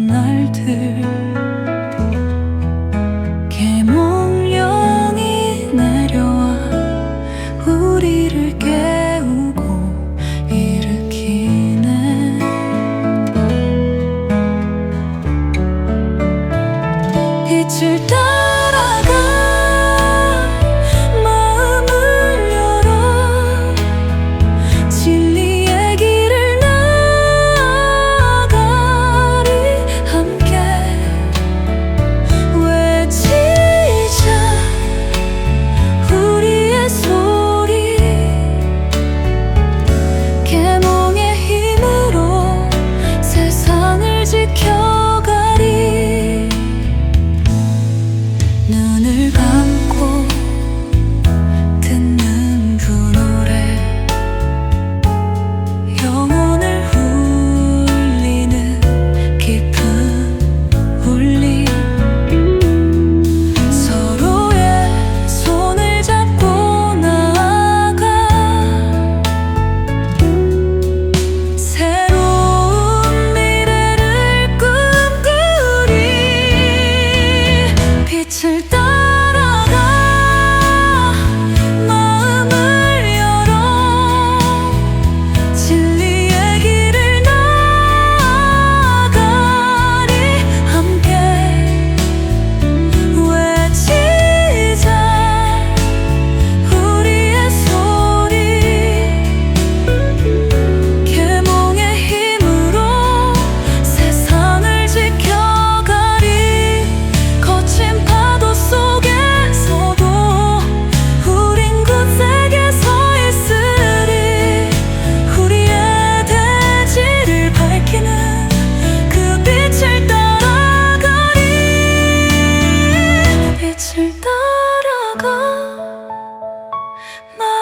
지난 날들 개몽령이 내려와 우리를 깨우고 일으키네. 빛을 따 My